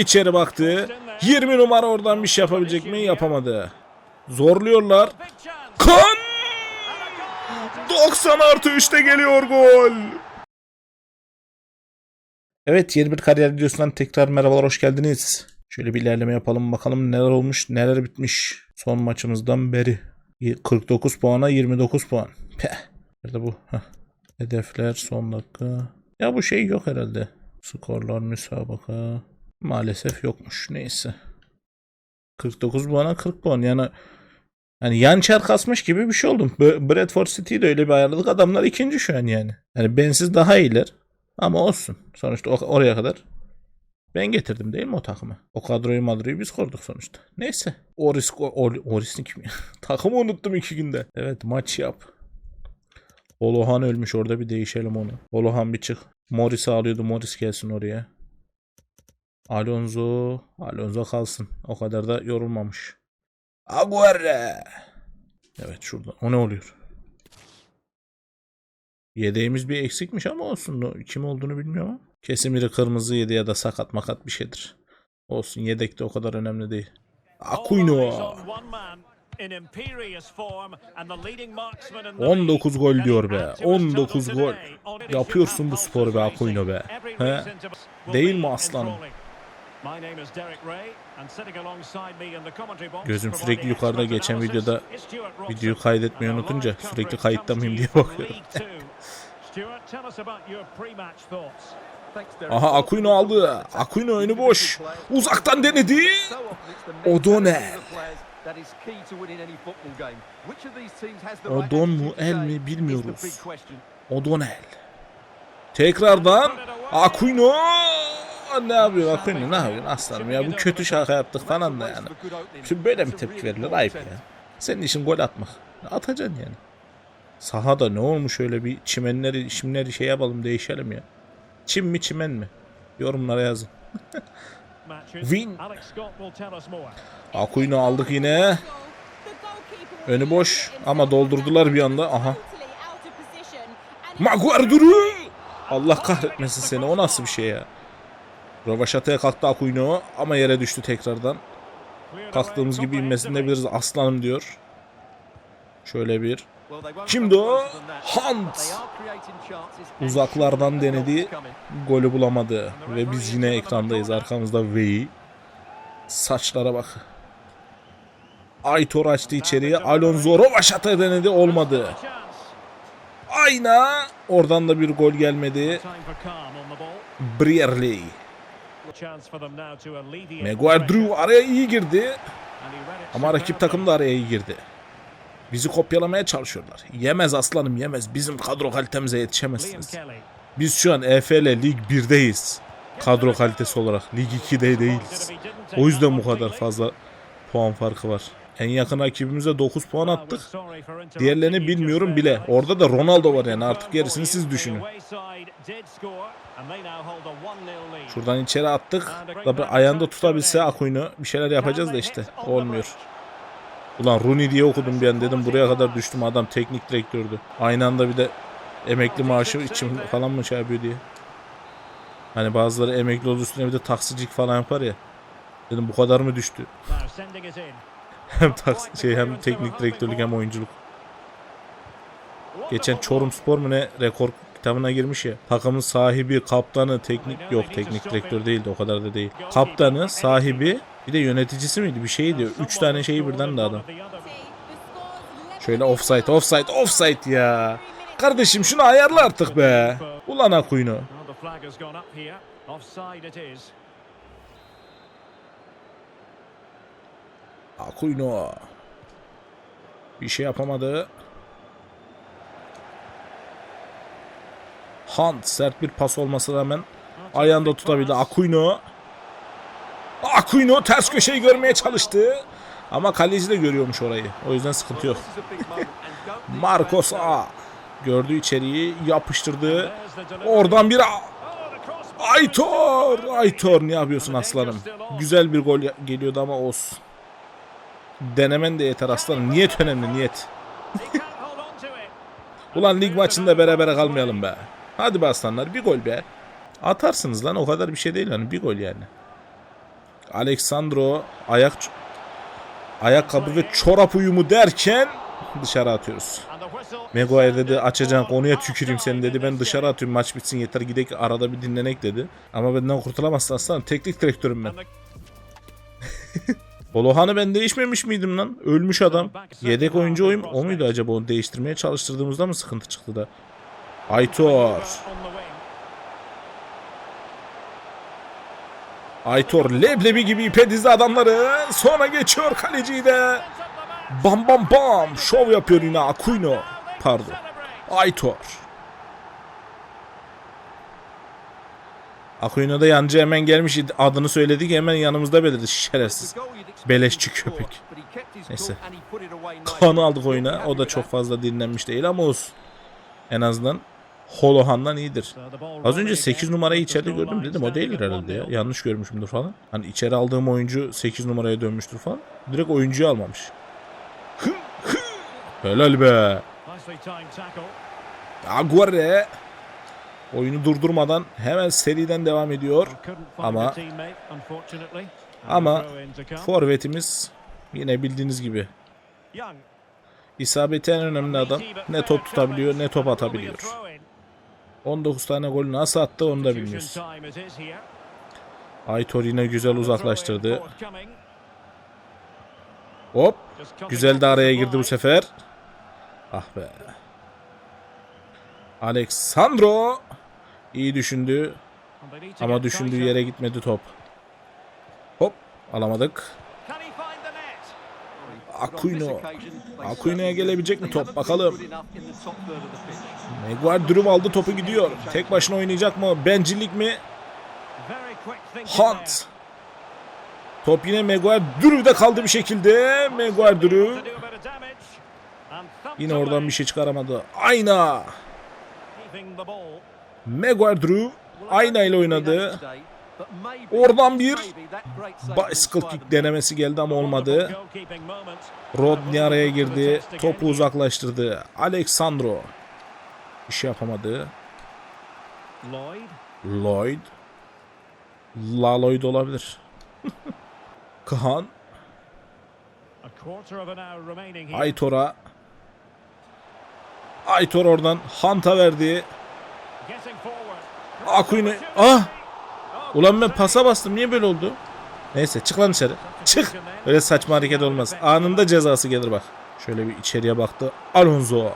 İçeri baktı. 20 numara oradan bir şey yapabilecek mi? Yapamadı. Zorluyorlar. Kan! 90 artı 3'te geliyor gol. Evet yeni bir kariyer videosundan tekrar merhabalar hoş geldiniz. Şöyle bir ilerleme yapalım bakalım neler olmuş neler bitmiş son maçımızdan beri. 49 puana 29 puan. Peh. Nerede bu? Heh. Hedefler son dakika. Ya bu şey yok herhalde. Skorlar müsabaka. Maalesef yokmuş. Neyse. 49 puana 40 puan. Yani hani yan çar kasmış gibi bir şey oldum. Bradford City'yi de öyle bir ayarladık. Adamlar ikinci şu an yani. Yani bensiz daha iyiler. Ama olsun. Sonuçta oraya kadar ben getirdim değil mi o takımı? O kadroyu madroyu biz kurduk sonuçta. Neyse. Oris, o, Oris'in kim ya? Takımı unuttum iki günde. Evet maç yap. Olohan ölmüş orada bir değişelim onu. Olohan bir çık. Morris'i alıyordu. Morris gelsin oraya. Alonso. Alonso kalsın. O kadar da yorulmamış. Aguero. Evet şurada. O ne oluyor? Yedeğimiz bir eksikmiş ama olsun. Kim olduğunu bilmiyorum. Kesin biri kırmızı yedi ya da sakat makat bir şeydir. Olsun yedek de o kadar önemli değil. Aquino. 19 gol diyor be. 19 gol. Yapıyorsun bu sporu be Aquino be. He? Değil mi aslanım? Gözüm sürekli yukarıda geçen videoda videoyu kaydetmeyi unutunca sürekli kayıtta mıyım diye bakıyorum. Aha Aquino aldı. Aquino önü boş. Uzaktan denedi. O'Donnell. O'Don mu el mi bilmiyoruz. O'Donnell. Tekrardan Aquino. Ne yapıyor Aquino ne yapıyor aslanım ya bu kötü şaka yaptık falan da yani. Şimdi böyle mi tepki verilir ayıp ya. Senin işin gol atmak. Atacaksın yani. Sahada ne olmuş öyle bir çimenleri çimleri şey yapalım değişelim ya. Çim mi çimen mi? Yorumlara yazın. Win. Aquino aldık yine. Önü boş ama doldurdular bir anda. Aha. Maguire duru. Allah kahretmesin seni. O nasıl bir şey ya? Rövaşataya kalktı Aquino ama yere düştü tekrardan. Kalktığımız gibi inmesini biliriz. Aslanım diyor. Şöyle bir. Şimdi o Hunt uzaklardan denedi. Golü bulamadı. Ve biz yine ekrandayız. Arkamızda Vey. Saçlara bak. Aytor açtı içeriye. Alonso Rovaşat'a denedi. Olmadı. Ayna. Oradan da bir gol gelmedi. Brierley. Maguire Drew araya iyi girdi. Ama rakip takım da araya iyi girdi. Bizi kopyalamaya çalışıyorlar. Yemez aslanım yemez. Bizim kadro kalitemize yetişemezsiniz. Biz şu an EFL Lig 1'deyiz. Kadro kalitesi olarak. Lig 2'de değiliz. O yüzden bu kadar fazla puan farkı var. En yakın rakibimize 9 puan attık. Diğerlerini bilmiyorum bile. Orada da Ronaldo var yani artık gerisini siz düşünün. Şuradan içeri attık. Tabi ayağında tutabilse Aquino bir şeyler yapacağız da işte. Olmuyor. Ulan Rooney diye okudum bir an dedim buraya kadar düştüm adam teknik direktördü. Aynı anda bir de emekli maaşı için falan mı şey yapıyor diye. Hani bazıları emekli olduğu üstüne bir de taksicilik falan yapar ya. Dedim bu kadar mı düştü? hem taksi şey hem teknik direktörlük hem oyunculuk. Geçen Çorum Spor mu ne rekor kitabına girmiş ya. Takımın sahibi, kaptanı, teknik yok teknik direktör değildi o kadar da değil. Kaptanı, sahibi bir de yöneticisi miydi bir şeydi. Üç tane şeyi birden de adam. Şöyle offside, offside, offside ya. Kardeşim şunu ayarla artık be. Ulan Aquino. Aquino. Bir şey yapamadı. Hunt sert bir pas olmasına rağmen ayağında tutabildi. Aquino. Aquino ters köşeyi görmeye çalıştı. Ama kaleci de görüyormuş orayı. O yüzden sıkıntı yok. Marcos A. Gördü içeriği yapıştırdı. Oradan bir A- Aytor. Aytor ne yapıyorsun aslanım? Güzel bir gol geliyordu ama olsun. Denemen de yeter aslanım. Niyet önemli niyet. Ulan lig maçında berabere kalmayalım be. Hadi be aslanlar bir gol be. Atarsınız lan o kadar bir şey değil yani bir gol yani. Alexandro ayak ayakkabı ve çorap uyumu derken dışarı atıyoruz. Maguire dedi açacağın konuya tüküreyim seni dedi. Ben dışarı atıyorum maç bitsin yeter gidek arada bir dinlenek dedi. Ama benden kurtulamazsın aslanım. Teknik direktörüm ben. Olohan'ı ben değişmemiş miydim lan? Ölmüş adam. Yedek oyuncu oyum o muydu acaba onu değiştirmeye çalıştırdığımızda mı sıkıntı çıktı da? Aytor. Aytor leblebi gibi ipe dizdi adamları. Sonra geçiyor kaleciyi de. Bam bam bam. Şov yapıyor yine Aquino. Pardon. Aytor. Aquino da yancı hemen gelmiş adını söyledik hemen yanımızda belirdi şerefsiz. Beleşçi köpek. Neyse. Kanı aldık oyuna. O da çok fazla dinlenmiş değil ama olsun. En azından Holohan'dan iyidir. Az önce 8 numarayı içeride gördüm dedim o değildir herhalde ya. Yanlış görmüşümdür falan. Hani içeri aldığım oyuncu 8 numaraya dönmüştür falan. Direkt oyuncuyu almamış. Helal be. Aguirre. Oyunu durdurmadan hemen seriden devam ediyor. Ama- ama Forvetimiz yine bildiğiniz gibi isabeti en önemli adam. Ne top tutabiliyor ne top atabiliyor. 19 tane golü nasıl attı onu da bilmiyoruz. Aytor yine güzel uzaklaştırdı. Hop. Güzel de araya girdi bu sefer. Ah be. Alexandro iyi düşündü ama düşündüğü yere gitmedi top. Hop alamadık. Aquino. Aquino'ya gelebilecek mi top bakalım. Maguire dürüm aldı topu gidiyor. Tek başına oynayacak mı? Bencillik mi? Hunt. Top yine Maguire dürüvde kaldı bir şekilde. Maguire dürü. Yine oradan bir şey çıkaramadı. Ayna. Maguire Drew ayna ile oynadı. Oradan bir bicycle kick denemesi geldi ama olmadı. Rodney araya girdi. Topu uzaklaştırdı. Alexandro. Bir şey yapamadı. Lloyd. La Lloyd olabilir. Kaan. Aytor'a. Aytor oradan Hunt'a verdi. Aquino. Ah! Ulan ben pasa bastım. Niye böyle oldu? Neyse çık lan dışarı. Çık. Öyle saçma hareket olmaz. Anında cezası gelir bak. Şöyle bir içeriye baktı. Alonso.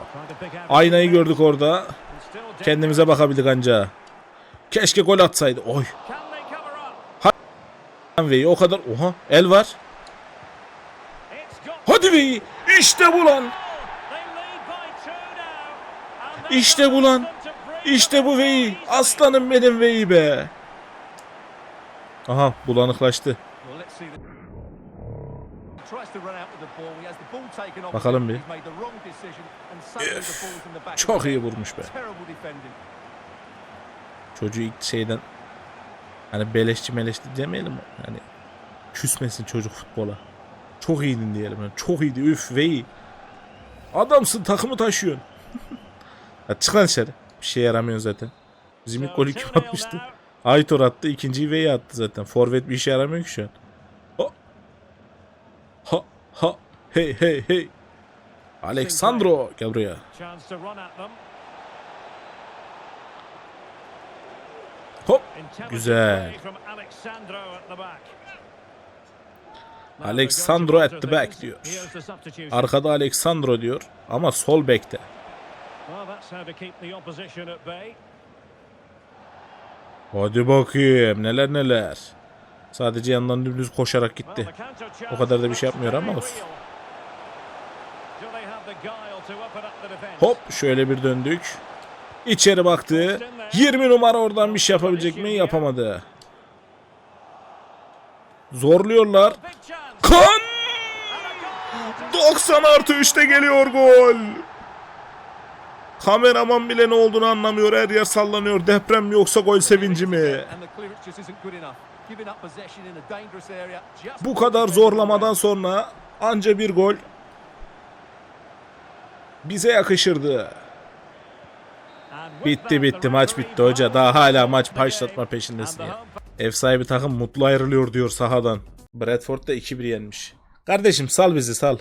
Aynayı gördük orada. Kendimize bakabildik anca. Keşke gol atsaydı. Oy. Veyi o kadar. Oha el var. Hadi Veyi. İşte bu lan. İşte bu lan. İşte bu Veyi. Aslanım benim Veyi be. Aha bulanıklaştı. Bakalım bir. Çok iyi vurmuş be. Çocuğu ilk şeyden hani beleşçi meleşti demeyelim mi? Hani küsmesin çocuk futbola. Çok iyiydin diyelim. Yani çok iyiydi. Üf ve iyi. Adamsın takımı taşıyorsun. ya çık lan dışarı. Bir şey yaramıyor zaten. Bizim ilk golü kim atmıştı? Aytor attı. ikinciyi V'ye attı zaten. Forvet bir işe yaramıyor ki şu an. Ha. Ha. Ha. Hey hey hey. Alexandro gel buraya. Hop. Güzel. Alexandro at the back diyor. Arkada Alexandro diyor ama sol bekte. Hadi bakayım neler neler. Sadece yandan dümdüz koşarak gitti. O kadar da bir şey yapmıyor ama olsun. Hop şöyle bir döndük. İçeri baktı. 20 numara oradan bir şey yapabilecek mi? Yapamadı. Zorluyorlar. Kan! 90 artı 3'te geliyor gol. Kameraman bile ne olduğunu anlamıyor. Her yer sallanıyor. Deprem mi yoksa gol sevinci mi? Bu kadar zorlamadan sonra anca bir gol bize yakışırdı. Bitti bitti maç bitti hoca. Daha hala maç başlatma peşindesin ya. Ev sahibi takım mutlu ayrılıyor diyor sahadan. Bradford da 2-1 yenmiş. Kardeşim sal bizi sal.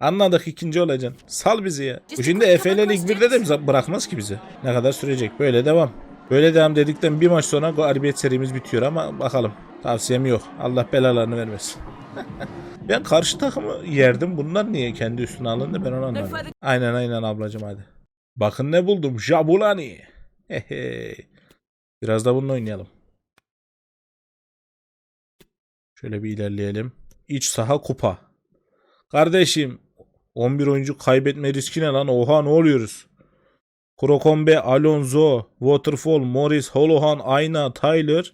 Anladık ikinci olacaksın. Sal bizi ya. Bu şimdi EFL Lig 1'de de bırakmaz ki bizi. Ne kadar sürecek? Böyle devam. Böyle devam dedikten bir maç sonra galibiyet serimiz bitiyor ama bakalım. Tavsiyem yok. Allah belalarını vermesin. ben karşı takımı yerdim. Bunlar niye kendi üstüne alındı ben onu anlamadım. Aynen aynen ablacım hadi. Bakın ne buldum. Jabulani. Hehe. Biraz da bununla oynayalım. Şöyle bir ilerleyelim. İç saha kupa. Kardeşim 11 oyuncu kaybetme riski ne lan? Oha ne oluyoruz? Krokombe, Alonso, Waterfall, Morris, Holohan, Ayna, Tyler,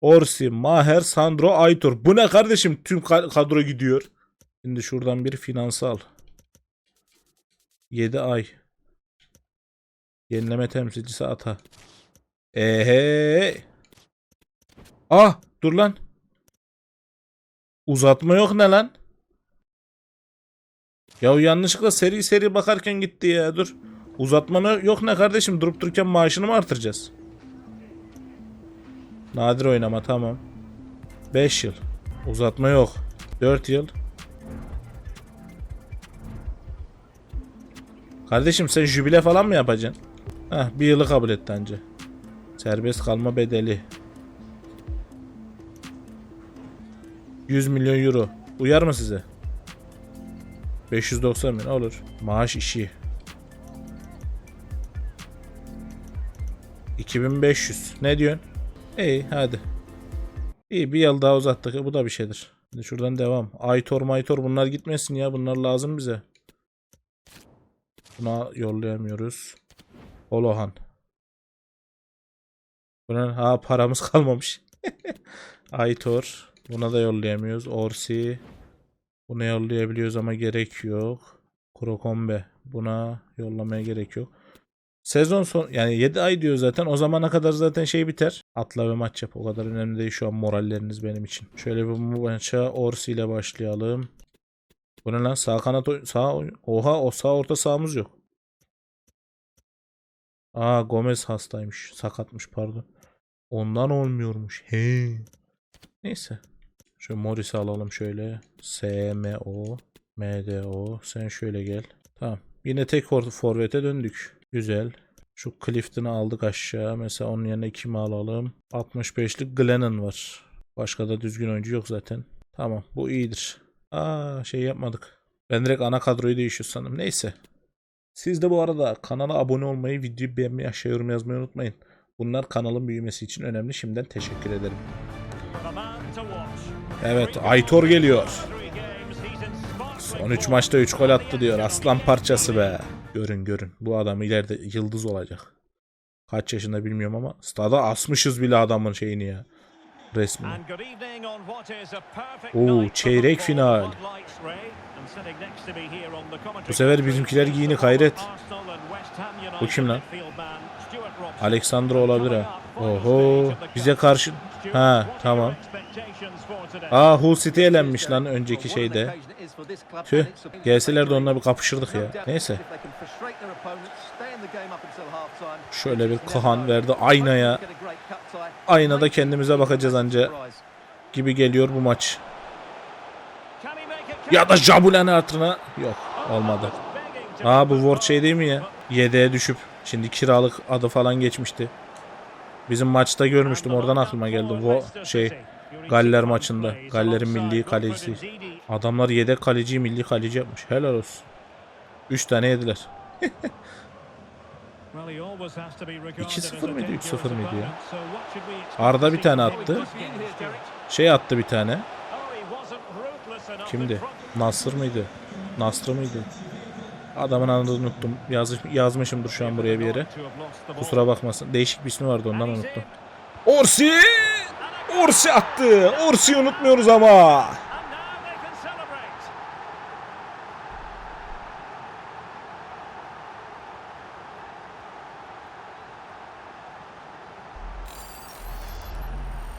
Orsi, Maher, Sandro, Aytur. Bu ne kardeşim? Tüm ka- kadro gidiyor. Şimdi şuradan bir finansal. 7 ay. Yenileme temsilcisi Ata. Ehe. Ah dur lan. Uzatma yok ne lan? Ya yanlışlıkla seri seri bakarken gitti ya dur. Uzatma ne- yok ne kardeşim durup dururken maaşını mı artıracağız? Nadir oynama tamam. 5 yıl. Uzatma yok. 4 yıl. Kardeşim sen jübile falan mı yapacaksın? Heh bir yılı kabul etti anca. Serbest kalma bedeli. 100 milyon euro. Uyar mı size? 590 bin olur. Maaş işi. 2500. Ne diyorsun? İyi hadi. İyi bir yıl daha uzattık. Bu da bir şeydir. Şimdi şuradan devam. Aytor maytor bunlar gitmesin ya. Bunlar lazım bize. Buna yollayamıyoruz. Olohan. Buna ha paramız kalmamış. Aytor. Buna da yollayamıyoruz. Orsi. Buna yollayabiliyoruz ama gerek yok. Krokombe. Buna yollamaya gerek yok. Sezon son yani 7 ay diyor zaten. O zamana kadar zaten şey biter. Atla ve maç yap. O kadar önemli değil şu an moralleriniz benim için. Şöyle bir maça Orsi ile başlayalım. Bu ne lan? Sağ kanat sağ Oha o sağ orta sahamız yok. Aa Gomez hastaymış. Sakatmış pardon. Ondan olmuyormuş. He. Neyse. Şu Morris'i alalım şöyle. SMO MDO. Sen şöyle gel. Tamam. Yine tek for- forvete döndük. Güzel. Şu Clifton'ı aldık aşağı. Mesela onun yerine kimi alalım? 65'lik Glennon var. Başka da düzgün oyuncu yok zaten. Tamam. Bu iyidir. Aa şey yapmadık. Ben direkt ana kadroyu değişiyor sanırım. Neyse. Siz de bu arada kanala abone olmayı, videoyu beğenmeyi, aşağı yorum yazmayı unutmayın. Bunlar kanalın büyümesi için önemli. Şimdiden teşekkür ederim. Evet, Aytor geliyor. Son 3 maçta 3 gol attı diyor. Aslan parçası be. Görün görün. Bu adam ileride yıldız olacak. Kaç yaşında bilmiyorum ama stada asmışız bile adamın şeyini ya. Resmini. Oo, çeyrek final. Bu sefer bizimkiler giyini hayret. Bu kim lan? Alexandro olabilir ha. Oho. Bize karşı... Ha tamam. Aa Hull City elenmiş lan önceki şeyde. Tüh. Gelseler de onunla bir kapışırdık ya. Neyse. Şöyle bir Kahan verdi aynaya. Aynada kendimize bakacağız anca gibi geliyor bu maç. Ya da Jabulan artırına. Yok olmadı. Aa bu Ward şey değil mi ya? Yedeğe düşüp şimdi kiralık adı falan geçmişti. Bizim maçta görmüştüm oradan aklıma geldi. Bu şey Galler maçında. Galler'in milli kalecisi. Adamlar yedek kaleciyi milli kaleci yapmış. Helal olsun. 3 tane yediler. 2-0 mıydı 3-0 mıydı ya? Arda bir tane attı. Şey attı bir tane. Kimdi? Nasır mıydı? Nasır mıydı? Adamın adını unuttum. Yazmış, yazmışımdır şu an buraya bir yere. Kusura bakmasın. Değişik bir ismi vardı ondan unuttum. Orsi! Orsi attı. Orsi'yi unutmuyoruz ama.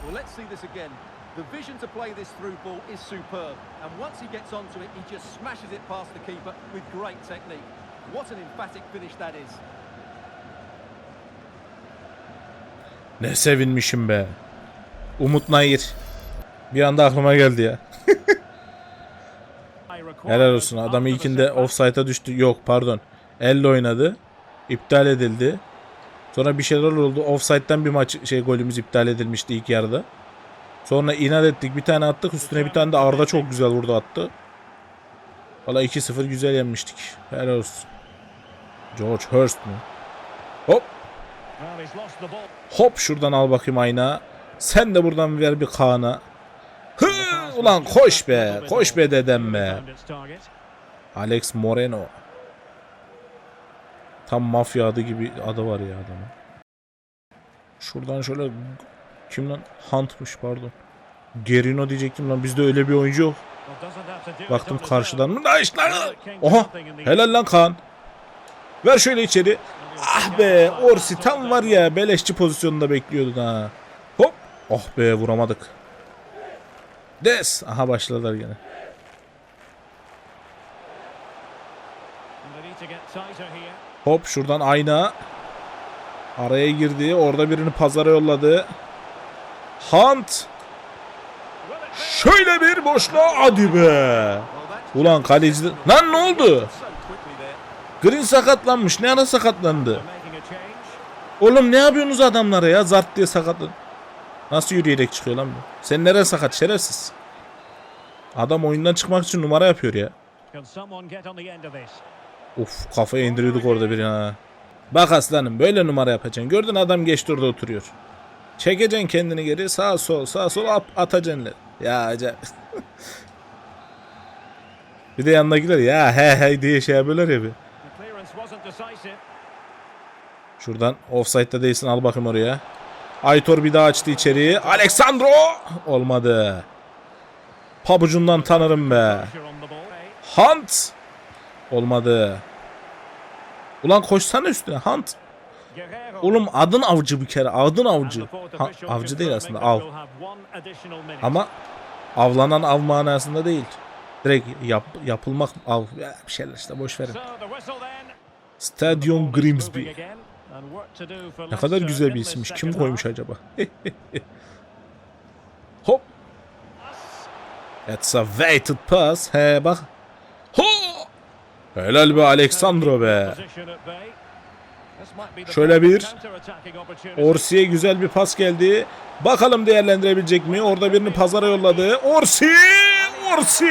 Well, let's see this again. The vision to play this through ball is superb, and once he gets onto it, he just smashes it past the keeper with great technique. What an emphatic finish that is. Ne sevinmişim be. Umut Nayir. Bir anda aklıma geldi ya. Helal olsun. Adam ilkinde offside'a düştü. Yok pardon. Elle oynadı. İptal edildi. Sonra bir şeyler oldu. Offside'den bir maç şey golümüz iptal edilmişti ilk yarıda. Sonra inat ettik. Bir tane attık. Üstüne bir tane de Arda çok güzel vurdu attı. Valla 2-0 güzel yenmiştik. Helal olsun. George Hurst mu? Hop. Hop şuradan al bakayım ayna. Sen de buradan ver bir Kaan'a. Hı, ulan koş be. Koş be dedem be. Alex Moreno. Tam mafya adı gibi adı var ya adamın. Şuradan şöyle kim lan? Hunt'mış pardon. Gerino diyecektim lan bizde öyle bir oyuncu yok. Baktım karşıdan mı? Oha helal lan Kaan. Ver şöyle içeri. Ah be Orsi tam var ya beleşçi pozisyonunda bekliyordun ha. Hop. Oh be vuramadık. Des. Aha başladılar gene. Hop şuradan ayna. Araya girdi. Orada birini pazara yolladı. Hunt. Şöyle bir boşluğa hadi be. Ulan kaleci. Lan ne oldu? Green sakatlanmış. Ne ara sakatlandı? Oğlum ne yapıyorsunuz adamlara ya? Zart diye sakatlan. Nasıl yürüyerek çıkıyor lan bu? Sen nereye sakat şerefsiz? Adam oyundan çıkmak için numara yapıyor ya. Uf kafaya indiriyorduk orada bir ha. Bak aslanım böyle numara yapacaksın. Gördün adam geçti orada oturuyor. Çekeceksin kendini geri sağ sol sağ sol at, atacaksın. Ya acayip. bir de yanındakiler ya he he diye şey yapıyorlar ya bir. Şuradan offside'da değilsin al bakayım oraya. Aytor bir daha açtı içeriği. Alexandro olmadı. Pabucundan tanırım be. Hunt olmadı. Ulan koşsana üstüne Hunt. Oğlum adın avcı bir kere. Adın avcı. Ha, avcı değil aslında av. Ama avlanan av manasında değil. Direkt yap, yapılmak av. Ya, bir şeyler işte boş verin. Stadium Grimsby. Ne kadar güzel bir isimmiş. Kim koymuş acaba? Hop. It's a weighted pass. He bak. Ho! Helal be Alexandro be. Şöyle bir Orsi'ye güzel bir pas geldi. Bakalım değerlendirebilecek mi? Orada birini pazara yolladı. Orsi! Orsi!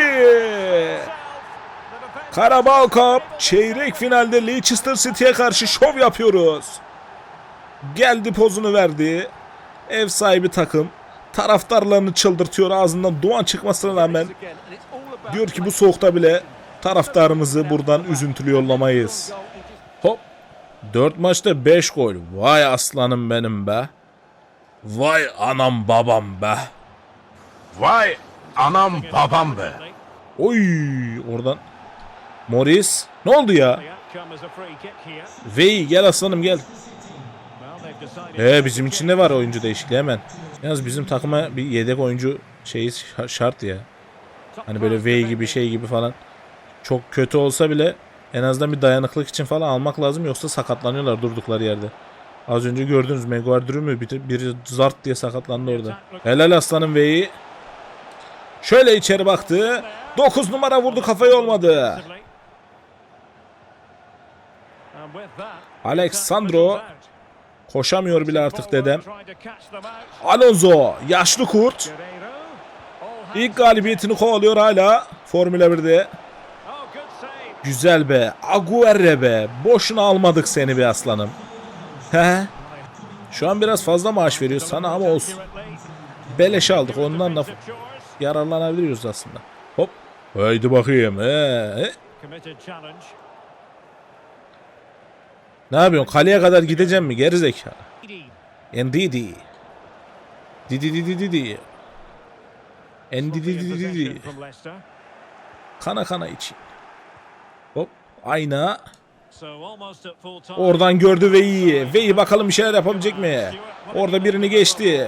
Karabağ Cup çeyrek finalde Leicester City'ye karşı şov yapıyoruz. Geldi pozunu verdi. Ev sahibi takım taraftarlarını çıldırtıyor ağzından duman çıkmasına rağmen diyor ki bu soğukta bile taraftarımızı buradan üzüntülü yollamayız. Hop. 4 maçta 5 gol. Vay aslanım benim be. Vay anam babam be. Vay anam babam be. Oy oradan. Morris. Ne oldu ya? Vey gel aslanım gel. He bizim için de var oyuncu değişikliği hemen. Yalnız bizim takıma bir yedek oyuncu şeyi şa- şart ya. Hani böyle Vey gibi şey gibi falan. Çok kötü olsa bile en azından bir dayanıklık için falan almak lazım yoksa sakatlanıyorlar durdukları yerde. Az önce gördünüz Maguire mü biri, biri zart diye sakatlandı orada. Helal aslanım Vey'i. Şöyle içeri baktı. 9 numara vurdu kafayı olmadı. Alexandro koşamıyor bile artık dedem. Alonso yaşlı kurt. İlk galibiyetini kovalıyor hala Formula 1'de. Güzel be. Aguerre be. Boşuna almadık seni be aslanım. He. Şu an biraz fazla maaş veriyor sana ama olsun. Beleş aldık ondan da yararlanabiliyoruz aslında. Hop. Haydi bakayım. He. Ne yapıyorsun? Kaleye kadar gideceğim mi? Geri zekalı. Ndidi. Didi didi didi. Ndidi didi didi. Kana kana için. Ayna. Oradan gördü Vey'i. Vey bakalım bir şeyler yapabilecek mi? Orada birini geçti.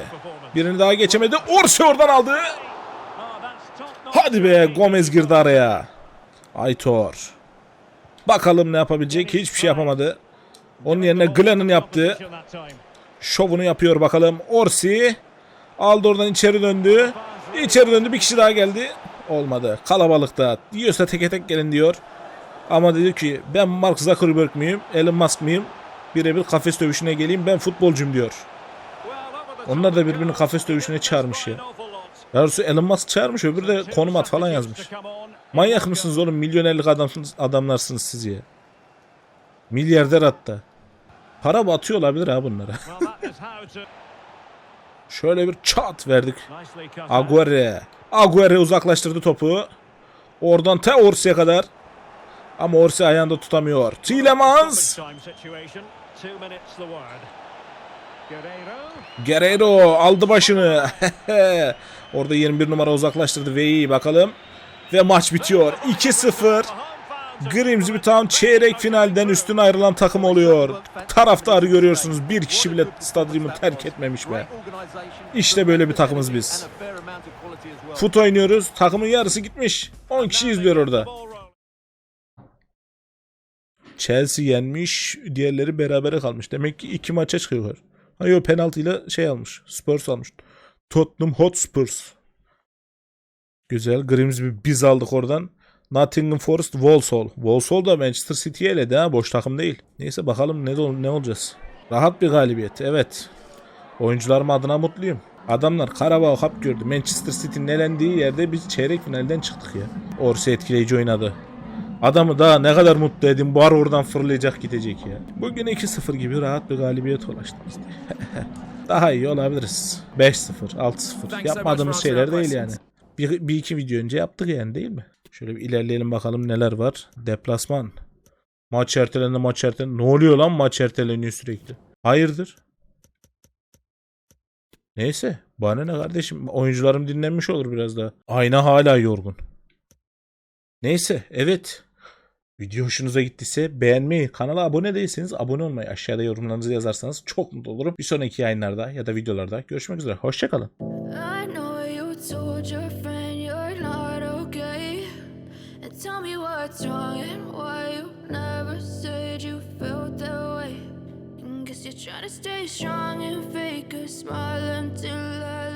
Birini daha geçemedi. Orsi oradan aldı. Hadi be Gomez girdi araya. Aytor. Bakalım ne yapabilecek. Hiçbir şey yapamadı. Onun yerine Glenn'ın yaptı. Şovunu yapıyor bakalım. Orsi. Aldı oradan içeri döndü. İçeri döndü bir kişi daha geldi. Olmadı. Kalabalıkta. Diyorsa teke tek gelin diyor. Ama dedi ki ben Mark Zuckerberg miyim? Elon Musk mıyım? Birebir kafes dövüşüne geleyim ben futbolcum diyor. Onlar da birbirini kafes dövüşüne çağırmış ya. Doğrusu Elon Musk çağırmış öbürü de konum at falan yazmış. Manyak mısınız oğlum? Milyonerlik adamsınız, adamlarsınız siz ya. Milyarder hatta. Para batıyor olabilir ha bunlara. Şöyle bir çat verdik. Aguero. Aguero uzaklaştırdı topu. Oradan te Orsi'ye kadar. Ama Orsi ayağında tutamıyor. Tielemans. Guerrero aldı başını. Orada 21 numara uzaklaştırdı ve iyi bakalım. Ve maç bitiyor. 2-0. Grimsby Town çeyrek finalden üstün ayrılan takım oluyor. Taraftarı görüyorsunuz. Bir kişi bile stadyumu terk etmemiş be. İşte böyle bir takımız biz. Fut oynuyoruz. Takımın yarısı gitmiş. 10 kişi izliyor orada. Chelsea yenmiş. Diğerleri berabere kalmış. Demek ki iki maça çıkıyorlar. Ha yok penaltıyla şey almış. Spurs almış. Tottenham Hotspurs. Güzel. Grimsby biz aldık oradan. Nottingham Forest Walsall. Walsall da Manchester City'ye eledi ha. Boş takım değil. Neyse bakalım ne, ne olacağız. Rahat bir galibiyet. Evet. Oyuncularım adına mutluyum. Adamlar Karabağ Cup gördü. Manchester City'nin elendiği yerde biz çeyrek finalden çıktık ya. Orsi etkileyici oynadı. Adamı daha ne kadar mutlu edin. Bu ara oradan fırlayacak gidecek ya. Bugün 2-0 gibi rahat bir galibiyet ulaştık biz de. daha iyi olabiliriz. 5-0, 6-0. Yapmadığımız şeyler değil yani. Bir, bir iki video önce yaptık yani değil mi? Şöyle bir ilerleyelim bakalım neler var. Deplasman. Maç ertelendi maç ertelendi. Ne oluyor lan maç erteleniyor sürekli. Hayırdır? Neyse. Bana ne kardeşim. Oyuncularım dinlenmiş olur biraz daha. Ayna hala yorgun. Neyse. Evet. Video hoşunuza gittiyse beğenmeyi, kanala abone değilseniz abone olmayı, aşağıda yorumlarınızı yazarsanız çok mutlu olurum. Bir sonraki yayınlarda ya da videolarda görüşmek üzere. Hoşçakalın.